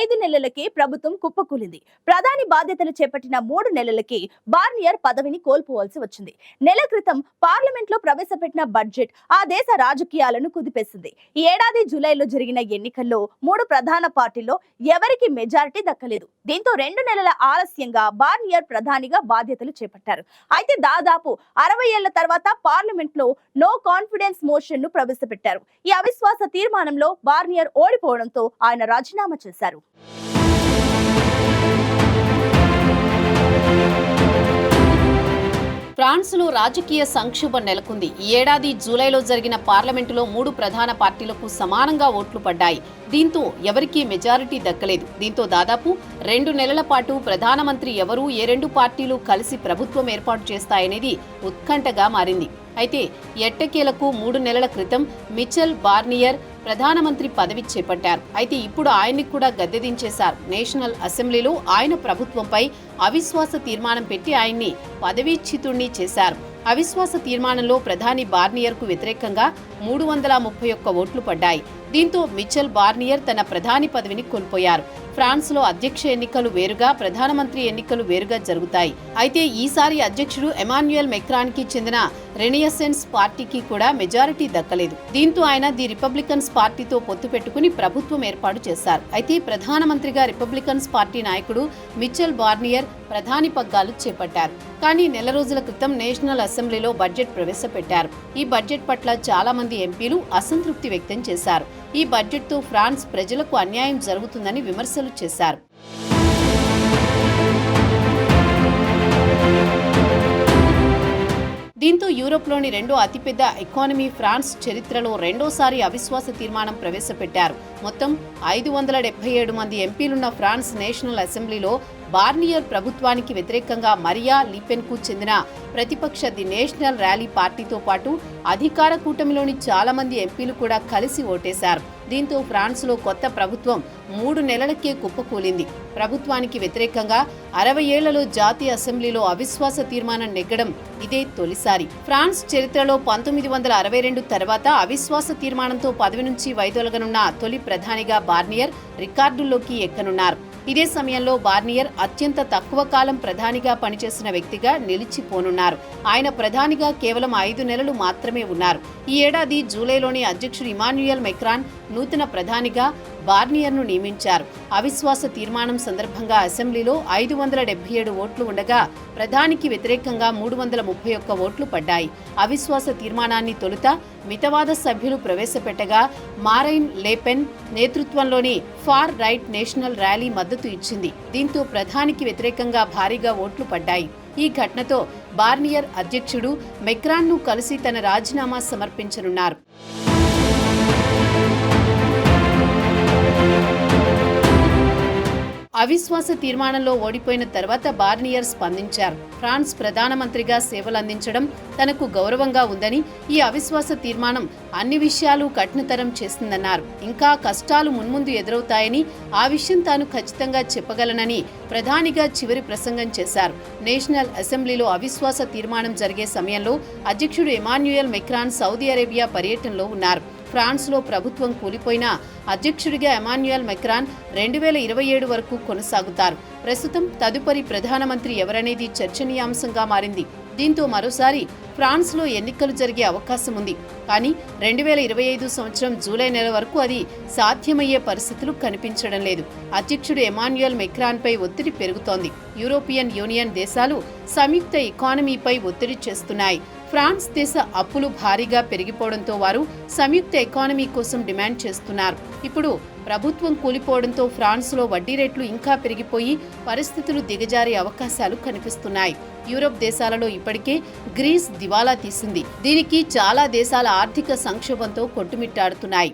ఐదు నెలలకే ప్రభుత్వం కుప్పకూలింది. ప్రధాని బాధ్యతలు చేపట్టిన మూడు నెలలకే బార్నియర్ పదవిని కోల్పోవాల్సి వచ్చింది. నెల క్రితం పార్లమెంట్లో ప్రవేశపెట్టిన బడ్జెట్ ఆ దేశ రాజకీయాలను కుదిపేసింది. ఈ ఏడాది జూలైలో జరిగిన ఎన్నికల్లో మూడు ప్రధాన పార్టీల్లో ఎవరికి మెజారిటీ దక్కలేదు. దీంతో రెండు నెలల ఆలస్యంగా బార్నియర్ ప్రధానిగా బాధ్యతలు చేపట్టారు. అయితే దాదాపు అరవై ఏళ్ళ తర్వాత పార్లమెంట్లో నో కాన్ఫిడెన్స్ మోషన్ను ప్రవేశపెట్టారు. ఈ అవిశ్వాస తీర్మానంలో బార్నియర్ ఓడిపోవడంతో ఆయన రాజీనామా చేశారు. ఫ్రాన్స్లో రాజకీయ సంక్షోభం నెలకొంది. ఈ ఏడాది జూలైలో జరిగిన పార్లమెంటులో మూడు ప్రధాన పార్టీలకు సమానంగా ఓట్లు పడ్డాయి. దీంతో ఎవరికీ మెజారిటీ దక్కలేదు. దీంతో దాదాపు రెండు నెలల పాటు ప్రధానమంత్రి ఎవరూ ఏ రెండు పార్టీలు కలిసి ప్రభుత్వం ఏర్పాటు చేస్తాయనేది ఉత్కంఠగా మారింది. అయితే ఎట్టకేలకు మూడు నెలల క్రితం మిచెల్ బార్నియర్ ప్రధానమంత్రి పదవి చేపట్టారు. అయితే ఇప్పుడు ఆయన్ని కూడా గద్దెదించేశారు. నేషనల్ అసెంబ్లీలో ఆయన ప్రభుత్వంపై అవిశ్వాస తీర్మానం పెట్టి ఆయన్ని పదవీచ్యుతుణ్ణి చేశారు. అవిశ్వాస తీర్మానంలో ప్రధాని బార్నియర్కు వ్యతిరేకంగా మూడు వందల ముప్పై ఒక్క ఓట్లు పడ్డాయి. దీంతో మిచెల్ బార్నియర్ తన ప్రధాని పదవిని కోల్పోయారు. ఫ్రాన్స్లో అధ్యక్ష ఎన్నికలు వేరుగా ప్రధానమంత్రి ఎన్నికలు వేరుగా జరుగుతాయి. అయితే ఈసారి అధ్యక్షుడు ఎమాన్యుయల్ మెక్రాన్కి చెందిన రెనియసెన్స్ పార్టీకి కూడా మెజారిటీ దక్కలేదు. దీంతో ఆయన ది రిపబ్లికన్స్ పార్టీతో పొత్తు పెట్టుకుని ప్రభుత్వం ఏర్పాటు చేశారు. అయితే ప్రధానమంత్రిగా రిపబ్లికన్స్ పార్టీ నాయకుడు మిచెల్ బార్నియర్ ప్రధాని పగ్గాలు చేపట్టారు. కానీ నెల రోజుల క్రితం నేషనల్ అసెంబ్లీలో బడ్జెట్ ప్రవేశపెట్టారు. ఈ బడ్జెట్ పట్ల చాలా మంది ఎంపీలు అసంతృప్తి వ్యక్తం చేశారు. ఈ బడ్జెట్తో ఫ్రాన్స్ ప్రజలకు అన్యాయం జరుగుతుందని విమర్శలు చేశారు. దీంతో యూరోప్లోని రెండో అతిపెద్ద ఎకానమీ ఫ్రాన్స్ చరిత్రలో రెండోసారి అవిశ్వాస తీర్మానం ప్రవేశపెట్టారు. మొత్తం ఐదు వందల డెబ్బై ఏడు మంది ఎంపీలున్న ఫ్రాన్స్ నేషనల్ అసెంబ్లీలో బార్నియర్ ప్రభుత్వానికి వ్యతిరేకంగా మరియా లీపెన్కు చెందిన ప్రతిపక్ష ది నేషనల్ ర్యాలీ పార్టీతో పాటు అధికార కూటమిలోని చాలామంది ఎంపీలు కూడా కలిసి ఓటేశారు. దీంతో ఫ్రాన్స్లో కొత్త ప్రభుత్వం మూడు నెలలకే కుప్పకూలింది. ప్రభుత్వానికి వ్యతిరేకంగా అరవై ఏళ్ళలో జాతీయ అసెంబ్లీలో అవిశ్వాస తీర్మానం నెగ్గడం ఇదే తొలిసారి. ఫ్రాన్స్ చరిత్రలో పంతొమ్మిది వందల అరవై రెండు తర్వాత అవిశ్వాస తీర్మానంతో పదవి నుంచి వైదొలగనున్న తొలి ప్రధానిగా బార్నియర్ రికార్డుల్లోకి ఎక్కనున్నారు. ఇదే సమయంలో బార్నియర్ అత్యంత తక్కువ కాలం ప్రధానిగా పనిచేసిన వ్యక్తిగా నిలిచిపోనున్నారు. ఆయన ప్రధానిగా కేవలం ఐదు నెలలు మాత్రమే ఉన్నారు. ఈ ఏడాది జూలైలోని అధ్యక్షుడు ఇమాన్యుయల్ మెక్రాన్ నూతన ప్రధానిగా బార్నియర్ను నియమించారు. అవిశ్వాస తీర్మానం సందర్భంగా అసెంబ్లీలో ఐదు వందల డెబ్బై ఏడు ఓట్లు ఉండగా ప్రధానికి వ్యతిరేకంగా మూడు వందల ముప్పై ఒక్క ఓట్లు పడ్డాయి. అవిశ్వాస తీర్మానాన్ని తొలుత మితవాద సభ్యులు ప్రవేశపెట్టగా మారైన్ లేపెన్ నేతృత్వంలోని ఫార్ రైట్ నేషనల్ ర్యాలీ మద్దతు ఇచ్చింది. దీంతో ప్రధానికి వ్యతిరేకంగా భారీగా ఓట్లు పడ్డాయి. ఈ ఘటనతో బార్నియర్ అధ్యక్షుడు మెక్రాన్ను కలిసి తన రాజీనామా సమర్పించనున్నారు. అవిశ్వాస తీర్మానంలో ఓడిపోయిన తర్వాత బార్నియర్ స్పందించారు. ఫ్రాన్స్ ప్రధానమంత్రిగా సేవలందించడం తనకు గౌరవంగా ఉందని ఈ అవిశ్వాస తీర్మానం అన్ని విషయాలు కఠినతరం చేస్తుందన్నారు. ఇంకా కష్టాలు మున్ముందు ఎదురవుతాయని ఆ విషయం తాను ఖచ్చితంగా చెప్పగలనని ప్రధానిగా చివరి ప్రసంగం చేశారు. నేషనల్ అసెంబ్లీలో అవిశ్వాస తీర్మానం జరిగే సమయంలో అధ్యక్షుడు ఎమాన్యుయల్ మెక్రాన్ సౌదీ అరేబియా పర్యటనలో ఉన్నారు. ఫ్రాన్స్లో ప్రభుత్వం కూలిపోయినా అధ్యక్షుడిగా ఎమాన్యుయల్ మెక్రాన్ రెండు వేల ఇరవై ఏడు వరకు కొనసాగుతారు. ప్రస్తుతం తదుపరి ప్రధానమంత్రి ఎవరనేది చర్చనీయాంశంగా మారింది. దీంతో మరోసారి ఫ్రాన్స్లో ఎన్నికలు జరిగే అవకాశం ఉంది. కానీ రెండు వేల ఇరవై ఐదు సంవత్సరం జూలై నెల వరకు అది సాధ్యమయ్యే పరిస్థితులు కనిపించడం లేదు. అధ్యక్షుడు ఎమాన్యుయల్ మెక్రాన్పై ఒత్తిడి పెరుగుతోంది. యూరోపియన్ యూనియన్ దేశాలు సంయుక్త ఎకానమీపై ఒత్తిడి చేస్తున్నాయి. ఫ్రాన్స్ దేశ అప్పులు భారీగా పెరిగిపోవడంతో వారు సంయుక్త ఎకానమీ కోసం డిమాండ్ చేస్తున్నారు. ఇప్పుడు ప్రభుత్వం కూలిపోవడంతో ఫ్రాన్స్లో వడ్డీ రేట్లు ఇంకా పెరిగిపోయి పరిస్థితులు దిగజారే అవకాశాలు కనిపిస్తున్నాయి. యూరప్ దేశాలలో ఇప్పటికే గ్రీస్ దివాలా తీసింది. దీనికి చాలా దేశాల ఆర్థిక సంక్షోభంతో కొట్టుమిట్టాడుతున్నాయి.